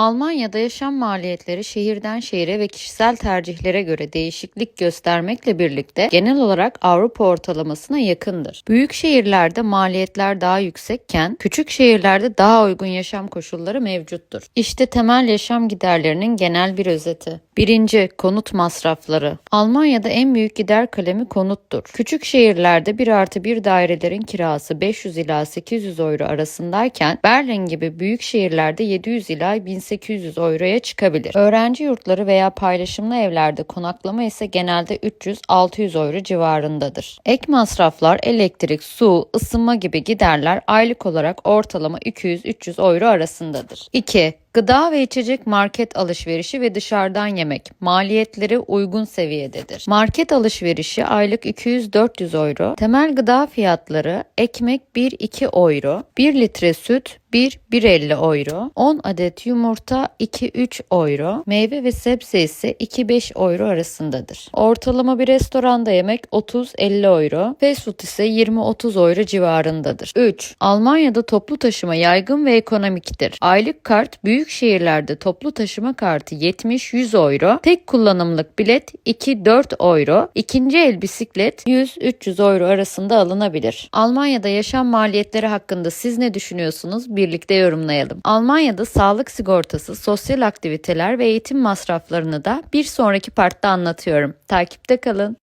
Almanya'da yaşam maliyetleri şehirden şehire ve kişisel tercihlere göre değişiklik göstermekle birlikte genel olarak Avrupa ortalamasına yakındır. Büyük şehirlerde maliyetler daha yüksekken küçük şehirlerde daha uygun yaşam koşulları mevcuttur. İşte temel yaşam giderlerinin genel bir özeti. Birinci, konut masrafları. Almanya'da en büyük gider kalemi konuttur. Küçük şehirlerde 1 artı 1 dairelerin kirası 500 ila 800 euro arasındayken Berlin gibi büyük şehirlerde 700 ila 1800 euroya çıkabilir. Öğrenci yurtları veya paylaşımlı evlerde konaklama ise genelde 300-600 euro civarındadır. Ek masraflar elektrik, su, ısınma gibi giderler aylık olarak ortalama 200-300 euro arasındadır. 2. Gıda ve içecek market alışverişi ve dışarıdan yemek maliyetleri uygun seviyededir. Market alışverişi aylık 200-400 euro, temel gıda fiyatları ekmek 1-2 euro, 1 litre süt 1-1.50 euro, 10 adet yumurta 2-3 euro, meyve ve sebze ise 2-5 euro arasındadır. Ortalama bir restoranda yemek 30-50 euro, fast food ise 20-30 euro civarındadır. 3. Almanya'da toplu taşıma yaygın ve ekonomiktir. Aylık kart büyük şehirlerde toplu taşıma kartı 70-100 euro, tek kullanımlık bilet 2-4 euro, ikinci el bisiklet 100-300 euro arasında alınabilir. Almanya'da yaşam maliyetleri hakkında siz ne düşünüyorsunuz? Birlikte yorumlayalım. Almanya'da sağlık sigortası, sosyal aktiviteler ve eğitim masraflarını da bir sonraki partta anlatıyorum. Takipte kalın.